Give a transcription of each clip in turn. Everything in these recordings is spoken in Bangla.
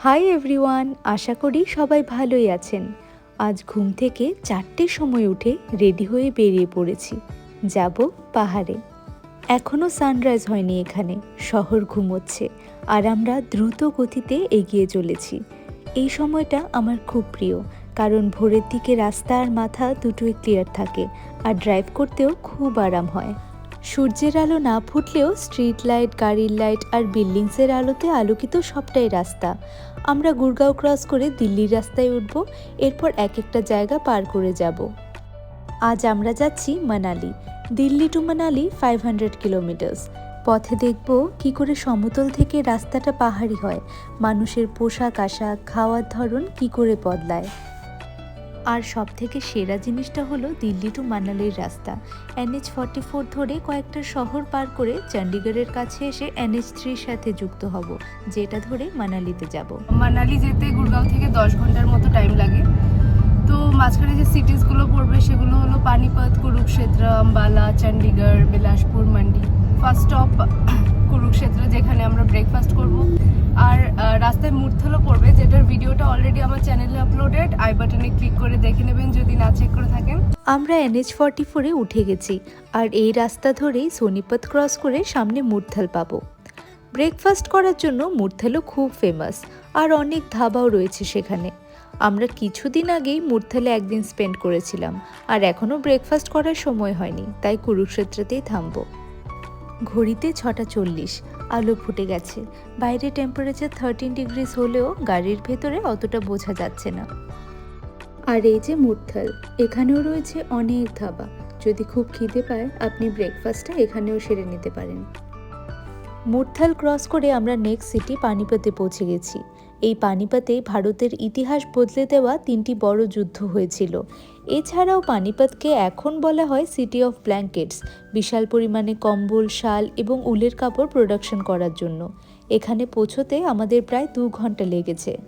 হাই এভরিওয়ান, আশা করি সবাই ভালোই আছেন। আজ ঘুম থেকে চারটের সময় উঠে রেডি হয়ে বেরিয়ে পড়েছি। যাব পাহাড়ে। এখনও সানরাইজ হয়নি এখানে, শহর ঘুমোচ্ছে, আর আমরা দ্রুত গতিতে এগিয়ে চলেছি। এই সময়টা আমার খুব প্রিয়, কারণ ভোরের দিকে রাস্তা আর মাথা দুটোই ক্লিয়ার থাকে, আর ড্রাইভ করতেও খুব আরাম হয়। সূর্যের আলো না ফুটলেও স্ট্রিট লাইট, গাড়ির লাইট আর বিল্ডিংসের আলোতে আলোকিত সবটাই রাস্তা। আমরা গুরগাঁও ক্রস করে দিল্লির রাস্তায় উঠব, এরপর এক একটা জায়গা পার করে যাব। আজ আমরা যাচ্ছি Manali. Delhi to Manali five hundred kilometres পথে দেখব কি করে সমতল থেকে রাস্তাটা পাহাড়ি হয়, মানুষের পোশাক, আশাক, খাওয়ার ধরন কি করে বদলায়। আর সব থেকে সেরা জিনিসটা হলো দিল্লি টু মানালির রাস্তা। এনএইচ ফর্টি ফোর ধরে কয়েকটা শহর পার করে চণ্ডীগড়ের কাছে এসে এনএইচ থ্রির সাথে যুক্ত হব, যেটা ধরে মানালিতে যাব। মানালি যেতে গুড়গাঁও থেকে দশ ঘণ্টার মতো টাইম লাগে। তো মাঝখানে যে সিটিসগুলো পড়বে সেগুলো হলো পানিপত কুরুক্ষেত্র আম্বালা চণ্ডীগড় বিলাসপুর, মান্ডি। ফার্স্ট স্টপ কুরুক্ষেত্র, যেখানে আমরা ব্রেকফাস্ট করব। আর রাস্তায় মূর্থলও পড়বে যেটার ভিডিওটা অলরেডি আমার চ্যানেলে আপলোডেড আই বাটনে ক্লিক করে দেখে নেবেন, যদি না চেক করে থাকেন। আমরা এনএইচ ফর্টি ফোরে উঠে গেছি, আর এই রাস্তা ধরেই সোনিপত ক্রস করে সামনে মূর্থাল পাবো। ব্রেকফাস্ট করার জন্য মূর্থালও খুব ফেমাস আর অনেক ধাবাও রয়েছে সেখানে। আমরা কিছুদিন আগেই মূর্থালে একদিন স্পেন্ড করেছিলাম, আর এখনও ব্রেকফাস্ট করার সময় হয়নি, তাই কুরুক্ষেত্রতেই থামবো। ঘড়িতে ছটা চল্লিশ। আলো ফুটে গেছে। বাইরে টেম্পারেচার থার্টিন ডিগ্রিস হলেও গাড়ির ভেতরে অতটা বোঝা যাচ্ছে না। আর এই যে মুরথাল এখানেও রয়েছে অনেক ধাবা। যদি খুব খিদে পায়, আপনি ব্রেকফাস্টটা এখানেও সেরে নিতে পারেন। মুরথাল ক্রস করে আমরা নেক্সট সিটি পানিপতে পৌঁছে গেছি। এই পানিপাতে ভারতের ইতিহাস বদলে দেওয়া তিনটি বড় যুদ্ধ হয়েছিল। এছাড়াও পানিপাতকে এখন বলা হয় সিটি অফ ব্ল্যাঙ্কেটস বিশাল পরিমাণে কম্বল, শাল এবং উলের কাপড় প্রোডাকশন করার জন্য। এখানে পৌঁছতে আমাদের প্রায় দু ঘণ্টা লেগেছে।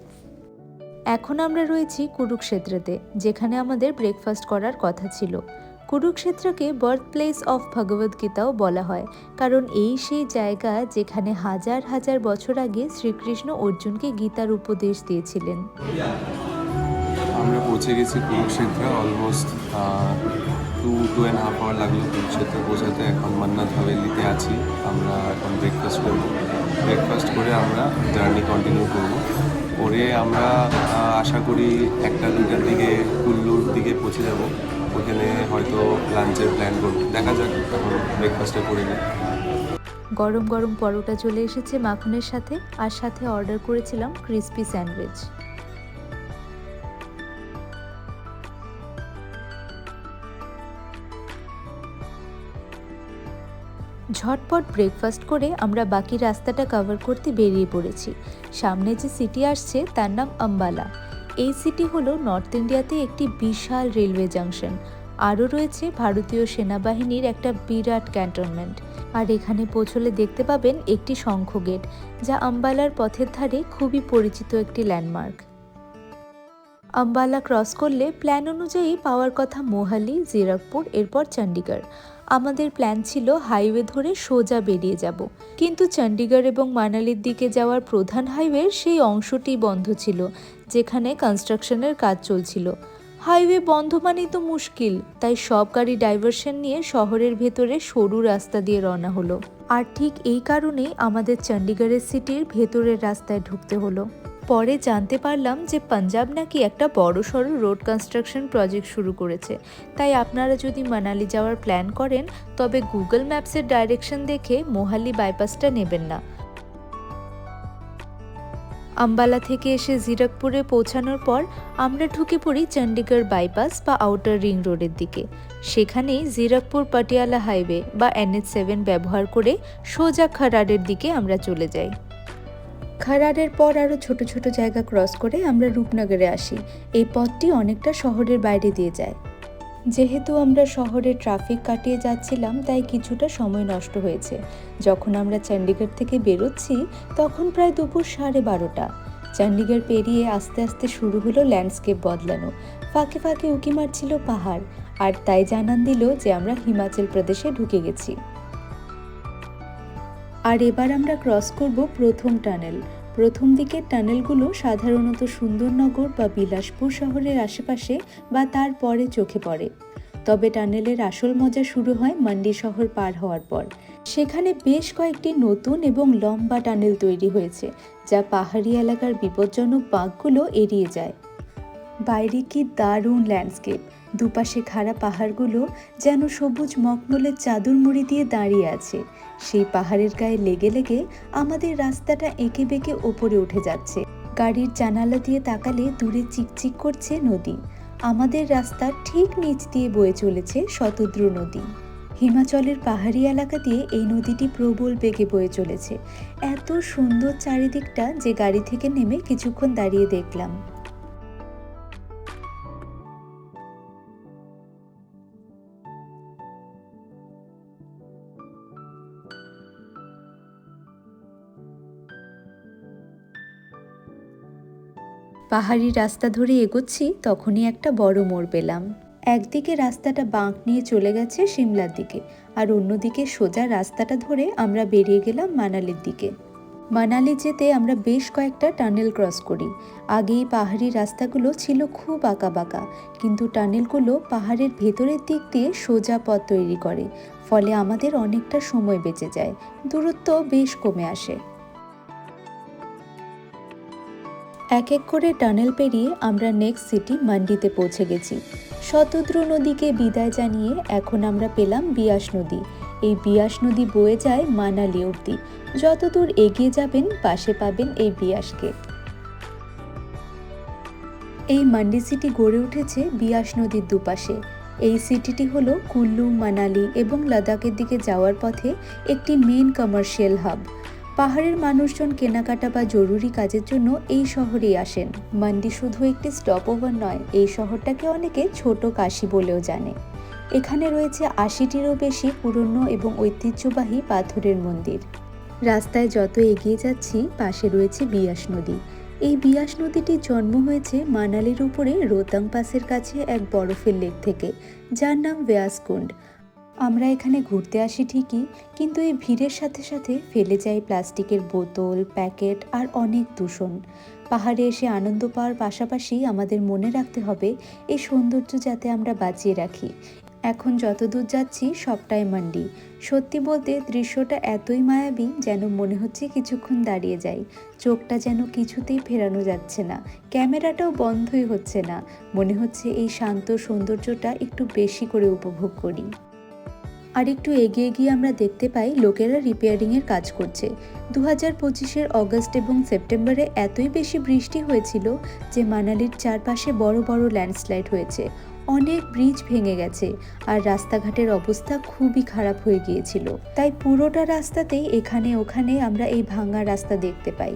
এখন আমরা রয়েছি কুরুক্ষেত্রতে, যেখানে আমাদের ব্রেকফাস্ট করার কথা ছিল। কুরুক্ষেত্রকে বার্থ প্লেস অফ ভগবদ গীতাও বলা হয়। কারণ এই সেই জায়গা যেখানে হাজার হাজার বছর আগে শ্রীকৃষ্ণ অর্জুনকে গীতার উপদেশ দিয়েছিলেন। আমরা পৌঁছে গেছি Kurukshetra almost two two and half hour লাগল কুরুক্ষেত্র পৌঁছাতে এখন মান্নাথ হাভেলিতে আছি। আমরা এখন ব্রেকফাস্ট করব। ব্রেকফাস্ট করে আমরা জার্নি কন্টিনিউ করব। করে আমরা আশা করি একটা দুটার দিকে কুল্লুর দিকে পৌঁছে যাব। ওখানে হয়তো লাঞ্চের প্ল্যান করব। দেখা যাক, এখন ব্রেকফাস্টটা করে নিই গরম গরম পরোটা চলে এসেছে মাখনের সাথে, আর সাথে অর্ডার করেছিলাম ক্রিসপি স্যান্ডউইচ ঝটপট ব্রেকফাস্ট করে আমরা বাকি রাস্তাটা কভার করতে বেরিয়ে পড়েছি। সামনে যে সিটি আসছে, তার নাম আম্বালা। এই সিটি হলো নর্থ ইন্ডিয়াতে একটি বিশাল রেলওয়ে জাংশন আরও রয়েছে ভারতীয় সেনাবাহিনীর একটা বিরাট ক্যান্টনমেন্ট আর এখানে পৌঁছলে দেখতে পাবেন একটি শঙ্খ গেট, যা আম্বালার পথের ধারে খুবই পরিচিত একটি ল্যান্ডমার্ক আম্বালা ক্রস করলে প্ল্যান অনুযায়ী পাওয়ার কথা মোহালি জিরাকপুর এরপর চণ্ডীগড় আমাদের প্ল্যান ছিল হাইওয়ে ধরে সোজা বেরিয়ে যাব। কিন্তু চণ্ডীগড় এবং মানালির দিকে যাওয়ার প্রধান হাইওয়ের সেই অংশটি বন্ধ ছিল। যেখানে কনস্ট্রাকশনের কাজ চলছিল। হাইওয়ে বন্ধ মানেই তো মুশকিল, তাই সব গাড়ি ডাইভারশন নিয়ে শহরের ভেতরে সরু রাস্তা দিয়ে রওনা হলো। আর ঠিক এই কারণেই আমাদের চণ্ডীগড়ের সিটির ভেতরের রাস্তায় ঢুকতে হলো। পরে জানতে পারলাম যে পাঞ্জাব নাকি একটা বড় সড়ো রোড কনস্ট্রাকশন প্রজেক্ট শুরু করেছে। তাই আপনারা যদি মানালি যাওয়ার প্ল্যান করেন, তবে গুগল ম্যাপসের ডাইরেকশন দেখে মোহালি বাইপাসটা নেবেন না। আম্বালা থেকে এসে জিরাকপুরে পৌঁছানোর পর আমরা ঢুকে পড়ি চণ্ডীগড় বাইপাস বা আউটার রিং রোডের দিকে। সেখানেই জিরাকপুর পাটিয়ালা হাইওয়ে বা এনএচ সেভেন ব্যবহার করে সোজা খারাডের দিকে আমরা চলে যাই। খারাডের পর আরও ছোট ছোট জায়গা ক্রস করে আমরা রূপনগরে আসি। এই পথটি অনেকটা শহরের বাইরে দিয়ে যায়। যেহেতু আমরা শহরে ট্রাফিক কাটিয়ে যাচ্ছিলাম, তাই কিছুটা সময় নষ্ট হয়েছে। যখন আমরা চণ্ডীগড় থেকে বেরোচ্ছি, তখন প্রায় দুপুর সাড়ে বারোটা। চণ্ডীগড় পেরিয়ে আস্তে আস্তে শুরু হলো ল্যান্ডস্কেপ বদলানো। ফাঁকে ফাঁকে উঁকি মারছিল পাহাড়, আর তাই জানান দিল যে আমরা হিমাচল প্রদেশে ঢুকে গেছি। আর এবার আমরা ক্রস করব প্রথম টানেল। প্রথম দিকের টানেলগুলো সাধারণত সুন্দরনগর বা বিলাসপুর শহরের আশেপাশে বা তার পরে চোখে পড়ে। তবে টানেলের আসল মজা শুরু হয় মান্ডি শহর পার হওয়ার পর। সেখানে বেশ কয়েকটি নতুন এবং লম্বা টানেল তৈরি হয়েছে, যা পাহাড়ি এলাকার বিপজ্জনক বাঘগুলো এড়িয়ে যায়। বাইরে কি দারুণ ল্যান্ডস্কেপ দুপাশে খাড়া পাহাড়গুলো যেন সবুজ মখমলের চাদর মুড়ি দিয়ে দাঁড়িয়ে আছে। সেই পাহাড়ের গায়ে লেগে লেগে আমাদের রাস্তাটা এঁকে বেঁকে ওপরে উঠে যাচ্ছে। গাড়ির জানালা দিয়ে তাকালে দূরে চিকচিক করছে নদী। আমাদের রাস্তার ঠিক নিচ দিয়ে বয়ে চলেছে শতদ্রু নদী। হিমাচলের পাহাড়ি এলাকা দিয়ে এই নদীটি প্রবল বেগে বয়ে চলেছে। এত সুন্দর চারিদিকটা যে গাড়ি থেকে নেমে কিছুক্ষণ দাঁড়িয়ে দেখলাম। পাহাড়ি রাস্তা ধরে এগোচ্ছি, তখনই একটা বড় মোড় পেলাম। একদিকে রাস্তাটা বাঁক নিয়ে চলে গেছে সিমলার দিকে, আর অন্যদিকে সোজা রাস্তাটা ধরে আমরা বেরিয়ে গেলাম মানালির দিকে। মানালি যেতে আমরা বেশ কয়েকটা টানেল ক্রস করি। আগেই পাহাড়ি রাস্তাগুলো ছিল খুব আঁকা বাঁকা, কিন্তু টানেলগুলো পাহাড়ের ভেতরের দিক দিয়ে সোজা পথ তৈরি করে, ফলে আমাদের অনেকটা সময় বেঁচে যায় দূরত্ব বেশ কমে আসে। এক এক করে টানেল পেরিয়ে আমরা নেক্সট সিটি মান্ডিতে পৌঁছে গেছি। শতদ্র নদীকে বিদায় জানিয়ে এখন আমরা পেলাম বিয়াস নদী। এই বিয়াস নদী বয়ে যায় মানালি অবধি। যতদূর এগিয়ে যাবেন, পাশে পাবেন এই বিয়াসকে। এই মান্ডি সিটি গড়ে উঠেছে বিয়াস নদীর দুপাশে। এই সিটিটি হল কুল্লু, মানালি এবং লাদাখের দিকে যাওয়ার পথে একটি মেন কমার্শিয়াল হাব পাহাড়ের মানুষজন কেনাকাটা বা জরুরি কাজের জন্য এই শহরেই আসেন। মান্ডি শুধু একটি স্টপ ওভার নয়, এই শহরটাকে অনেকে ছোট কাশি বলেও জানে। এখানে রয়েছে আশিটিরও বেশি পুরনো এবং ঐতিহ্যবাহী পাথরের মন্দির। রাস্তায় যত এগিয়ে যাচ্ছি, পাশে রয়েছে বিয়াস নদী। এই বিয়াস নদীটির জন্ম হয়েছে মানালির উপরে রোতাং পাসের কাছে এক বরফের লেক থেকে, যার নাম ব্যাসকুণ্ড আমরা এখানে ঘুরতে আসি ঠিকই, কিন্তু এই ভিড়ের সাথে সাথে ফেলে যাই প্লাস্টিকের বোতল, প্যাকেট আর অনেক দূষণ। পাহাড়ে এসে আনন্দ পাওয়ার পাশাপাশি আমাদের মনে রাখতে হবে, এই সৌন্দর্য যাতে আমরা বাঁচিয়ে রাখি। এখন যত দূর যাচ্ছি, সবটাই মান্ডি। সত্যি বলতে, দৃশ্যটা এতই মায়াবী যেন মনে হচ্ছে কিছুক্ষণ দাঁড়িয়ে যাই। চোখটা যেন কিছুতেই ফেরানো যাচ্ছে না। ক্যামেরাটাও বন্ধই হচ্ছে না। মনে হচ্ছে এই শান্ত সৌন্দর্যটা একটু বেশি করে উপভোগ করি। আর একটু এগিয়ে গিয়ে আমরা দেখতে পাই লোকেরা রিপেয়ারিংয়ের কাজ করছে। দু হাজার পঁচিশের অগস্ট এবং সেপ্টেম্বরে এতই বেশি বৃষ্টি হয়েছিল যে মানালির চারপাশে বড় বড় ল্যান্ডস্লাইড হয়েছে। অনেক ব্রিজ ভেঙে গেছে আর রাস্তাঘাটের অবস্থা খুবই খারাপ হয়ে গিয়েছিল। তাই পুরোটা রাস্তাতেই এখানে ওখানে আমরা এই ভাঙা রাস্তা দেখতে পাই।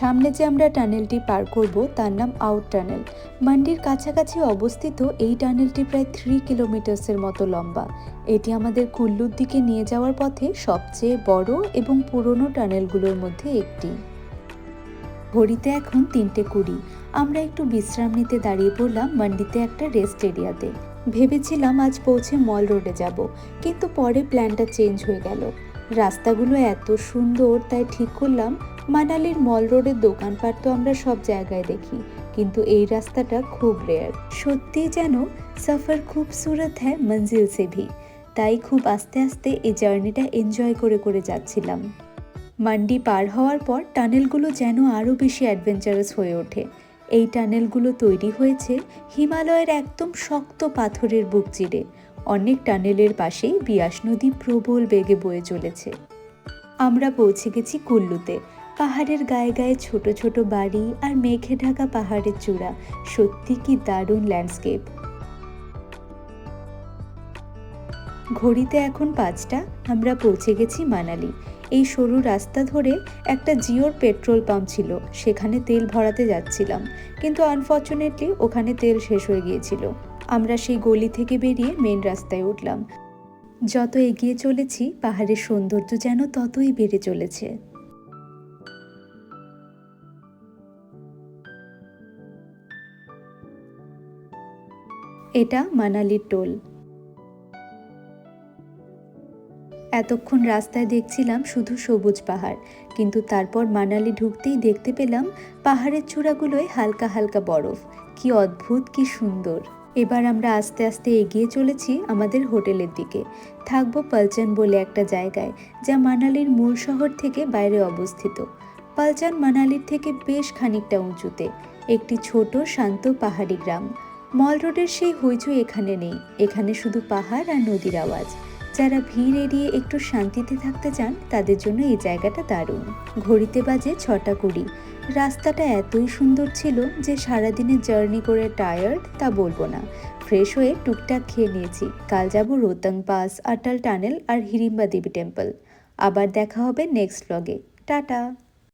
সামনে যে আমরা টানেলটি পার করব, তার নাম আউট টানেল মান্ডির কাছাকাছি অবস্থিত এই টানেলটি প্রায় থ্রি কিলোমিটার্সের মতো লম্বা। এটি আমাদের কুল্লুর দিকে নিয়ে যাওয়ার পথে সবচেয়ে বড় এবং পুরনো টানেলগুলোর মধ্যে একটি। ঘড়িতে এখন তিনটে কুড়ি। আমরা একটু বিশ্রাম নিতে দাঁড়িয়ে পড়লাম মান্ডিতে একটা রেস্ট এরিয়াতে ভেবেছিলাম আজ পৌঁছে মল রোডে যাব, কিন্তু পরে প্ল্যানটা চেঞ্জ হয়ে গেল। রাস্তাগুলো এত সুন্দর, তাই ঠিক করলাম মানালির মল রোডের দোকানপাট তো আমরা সব জায়গায় দেখি, কিন্তু এই রাস্তাটা খুব রেয়ার সত্যি যেন সফর খুবসুরত হ্যাঁ মঞ্জিল সে ভি। তাই খুব আস্তে আস্তে এই জার্নিটা এনজয় করে করে যাচ্ছিলাম। মান্ডি পার হওয়ার পর টানেলগুলো যেন আরও বেশি অ্যাডভেঞ্চারাস হয়ে ওঠে। এই টানেলগুলো তৈরি হয়েছে হিমালয়ের একদম শক্ত পাথরের বুক চিরে। অনেক টানেলের পাশেই বিয়াস নদী প্রবল বেগে বয়ে চলেছে। আমরা পৌঁছে গেছি কুল্লুতে। পাহাড়ের গায়ে গায়ে ছোট ছোট বাড়ি আর মেঘে ঢাকা পাহাড়ের চূড়া। সত্যি কি দারুণ ল্যান্ডস্কেপ ঘড়িতে এখন পাঁচটা, আমরা পৌঁছে গেছি মানালি। এই সরু রাস্তা ধরে একটা জিওর পেট্রোল পাম্প ছিল, সেখানে তেল ভরাতে যাচ্ছিলাম। কিন্তু আনফর্চুনেটলি ওখানে তেল শেষ হয়ে গিয়েছিল। আমরা সেই গলি থেকে বেরিয়ে মেন রাস্তায় উঠলাম। যত এগিয়ে চলেছি, পাহাড়ের সৌন্দর্য যেন ততই বেড়ে চলেছে। এটা মানালির টোল। এতক্ষণ রাস্তায় দেখছিলাম শুধু সবুজ পাহাড়, কিন্তু তারপর মানালি ঢুকতেই দেখতে পেলাম পাহাড়ের চূড়াগুলোয় হালকা হালকা বরফ। কি অদ্ভুত, কি সুন্দর। এবার আমরা আস্তে আস্তে এগিয়ে চলেছি আমাদের হোটেলের দিকে। থাকব পালচান বলে একটা জায়গায়, যা মানালির মূল শহর থেকে বাইরে অবস্থিত। পালচান মানালির থেকে বেশ খানিকটা উঁচুতে, একটি ছোট শান্ত পাহাড়ি গ্রাম। মল রোডের সেই হইচই এখানে নেই। এখানে শুধু পাহাড় আর নদীর আওয়াজ। যারা ভিড় এড়িয়ে একটু শান্তিতে থাকতে চান, তাদের জন্য এই জায়গাটা দারুণ। ঘড়িতে বাজে ছটা কুড়ি। রাস্তাটা এতই সুন্দর ছিল যে সারাদিনের জার্নি করে টায়ার্ড তা বলব না। ফ্রেশ হয়ে টুকটাক খেয়ে নিয়েছি। কাল যাব রোতাং পাস, আটাল টানেল আর হিড়িম্বা দেবী টেম্পল। আবার দেখা হবে নেক্সট ব্লগে টাটা!